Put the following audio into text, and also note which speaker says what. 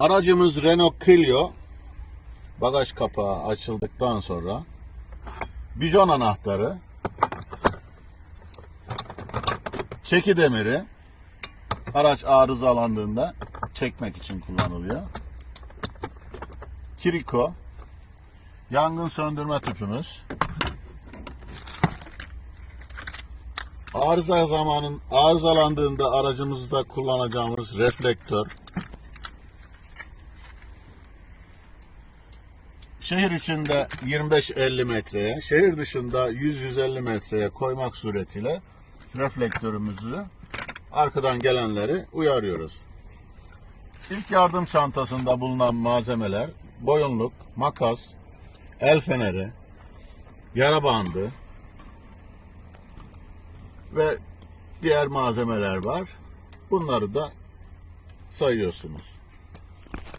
Speaker 1: Aracımız Renault Clio. Bagaj kapağı açıldıktan sonra bijon anahtarı, çeki demiri, araç arızalandığında çekmek için kullanılıyor. Kiriko, yangın söndürme tüpümüz, arıza zamanın arızalandığında aracımızda kullanacağımız reflektör, şehir içinde 25-50 metreye, şehir dışında 100-150 metreye koymak suretiyle reflektörümüzü arkadan gelenleri uyarıyoruz. İlk yardım çantasında bulunan malzemeler boyunluk, makas, el feneri, yara bandı ve diğer malzemeler var. Bunları da sayıyorsunuz.